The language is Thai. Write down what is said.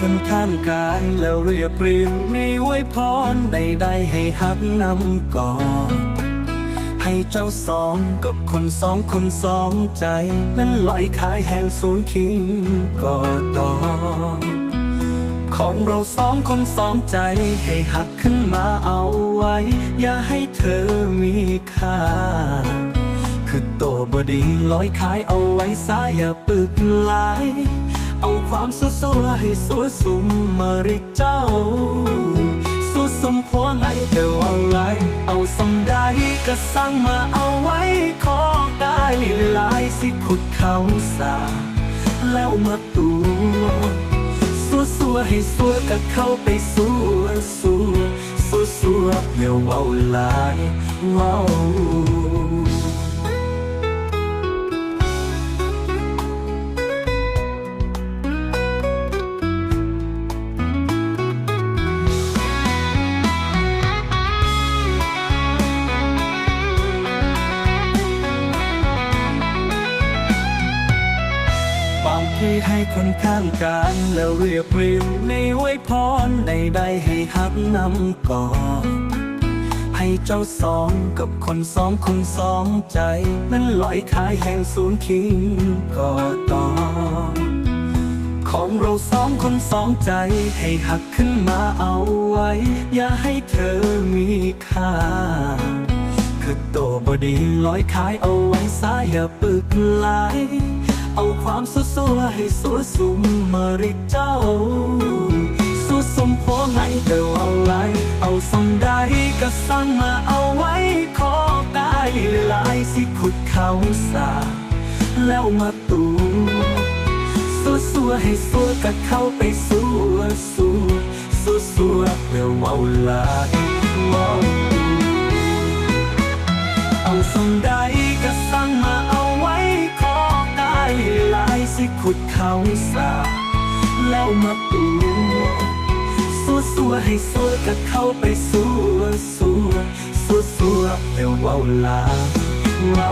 คนข้างกายแล้วเรียบเรียงมีไว้พรใดๆให้หักนำก่อนให้เจ้าสองกับคนสองคนสองใจนั้นลอยขายแห่งศูนย์คิงก็ตอของเราสองคนสองใจให้หักขึ้นมาเอาไว้ อย่าให้เธอมีค่า คือโตบดีลอยขายเอาไว้สายอย่าปึกลาย เอาความสสวยให้สวยสุมมาริกเจ้า สุดสมพวงให้เธอว่าไรเอาสมได้ก็สั่งมาเอาไว้ขอได้หลายสิขุดเขาสาแล้วมาตัวสัวสัวให้สัวก็เข้าไปสัวสัวสัวสัวเมื่อเว้าหลายเว้าบ ที่ให้คนข้างกันแล้วเรียบเรียงในไว้พรใดให้หักนำก่อนให้เจ้าสองกับคนสองคนสองใจ นั้นลอยขายแห่งศูนย์คิงก็ตอของเราสองคนสองใจให้หักขึ้นมาเอาไว้ อย่าให้เธอมีค่าคือโตบดีลอยขายเอาไว้สายอย่าปึกลาย เอาความสวยสวให้สวยสุมมาริเจ้าสุดสมพงให้เธอเอาไรเอาสมได้ก็สั่งมาเอาไว้ขอได้หลายสิขุดเขาสาแล้วมาตูสัวสัวให้สัวก็เข้าไปสัวสัวสัวสัวเพื่อเว่าหลายเว่เอาสมใด ดเขาสาแล้วมาปูสู้สัวให้สู้กับเขาไปสู้สู้สู้สู้แล้วเว้าลาเว้า